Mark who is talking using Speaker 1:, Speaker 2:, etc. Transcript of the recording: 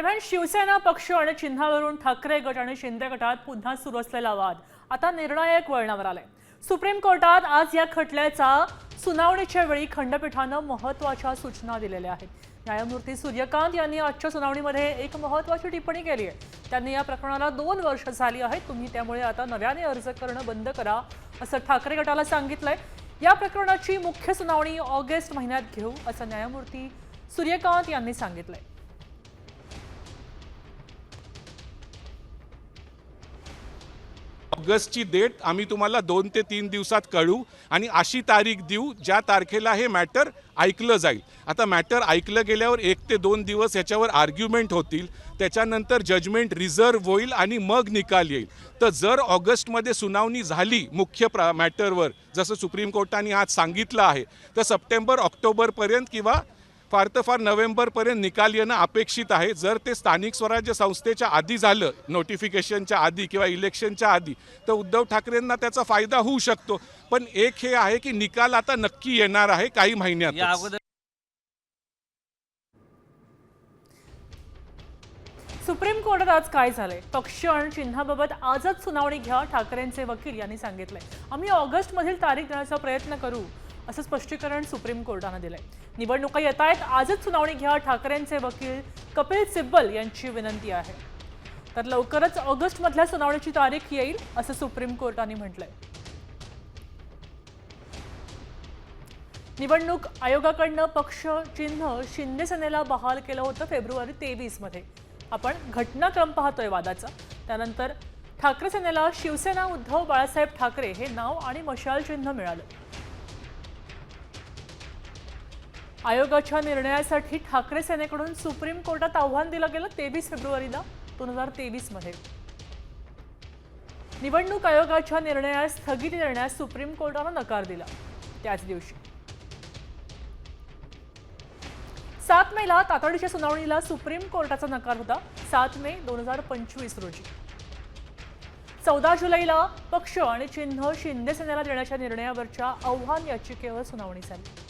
Speaker 1: दरम्यान शिवसेना पक्ष आणि चिन्हावरून ठाकरे गट आणि शिंदे गटात पुन्हा सुरू असलेला वाद आता निर्णायक वळणावर आलाय. सुप्रीम कोर्टात आज या खटल्याचा सुनावणीच्या वेळी खंडपीठानं महत्त्वाच्या सूचना दिलेल्या आहेत. न्यायमूर्ती सूर्यकांत यांनी आजच्या सुनावणीमध्ये एक महत्वाची टिप्पणी केली आहे. त्यांनी या प्रकरणाला दोन वर्ष झाली आहेत. तुम्ही त्यामुळे आता नव्याने अर्ज करणं बंद करा असं ठाकरे गटाला सांगितलंय. या प्रकरणाची मुख्य सुनावणी ऑगस्ट महिन्यात घेऊ असं न्यायमूर्ती सूर्यकांत यांनी सांगितलंय.
Speaker 2: ऑगस्टची डेट आम्ही तुम्हाला दोन ते तीन दिवसात कळू आणि अशी तारीख देऊ ज्या तारखेला हे मॅटर ऐकलं जाईल. आता मॅटर ऐकलं गेल्यावर एक ते दोन दिवस याच्यावर आर्ग्युमेंट होतील. त्याच्यानंतर जजमेंट रिझर्व होईल आणि मग निकाल येईल. तर जर ऑगस्टमध्ये सुनावणी झाली मुख्य प्रा मॅटरवर जसं सुप्रीम कोर्टाने आज सांगितलं आहे तर सप्टेंबर ऑक्टोबरपर्यंत किंवा फार तर फार नोव्हेंबरपर्यंत निकाल येणं अपेक्षित आहे. जर ते स्थानिक स्वराज्य संस्थेच्या आधी झालं नोटिफिकेशनच्या आधी किंवा इलेक्शनच्या आधी तर उद्धव ठाकरेंना त्याचा फायदा होऊ शकतो. पण एक हे आहे की निकाल आता नक्की येणार आहे काही महिन्यात
Speaker 1: सुप्रीम कोर्टात आज काय झालंय? पक्ष आणि चिन्हाबाबत आजच सुनावणी घ्या ठाकरेंचे वकील यांनी सांगितलंय. आम्ही ऑगस्ट मधील तारीख देण्याचा प्रयत्न करू. असं स्पष्टीकरण सुप्रीम कोर्टानं दिलंय. निवडणुका येत आहेत आजच सुनावणी घ्या ठाकरेंचे वकील कपिल सिब्बल यांची विनंती आहे. तर लवकरच ऑगस्ट मधल्या सुनावणीची तारीख येईल असं सुप्रीम कोर्टाने म्हटलंय. निवडणूक आयोगाकडनं पक्ष चिन्ह शिंदे सेनेला बहाल केलं होतं फेब्रुवारी तेवीसमध्ये आपण घटनाक्रम पाहतोय वादाचा. त्यानंतर ठाकरे सेनेला शिवसेना उद्धव बाळासाहेब ठाकरे हे नाव आणि मशाल चिन्ह मिळालं. आयोगाच्या निर्णयासाठी ठाकरे सेनेकडून सुप्रीम कोर्टात आव्हान दिलं गेलं तेवीस फेब्रुवारीला दोन हजार तेवीसमध्ये निवडणूक आयोगाच्या निर्णयास स्थगिती देण्यास सुप्रीम कोर्टानं नकार दिला. त्याच दिवशी. सात मेला तातडीच्या सुनावणीला सुप्रीम कोर्टाचा नकार होता सात मे दोन हजार पंचवीस रोजी. चौदा जुलैला पक्ष आणि चिन्ह शिंदे सेनेला देण्याच्या निर्णयावरच्या आव्हान याचिकेवर सुनावणी झाली.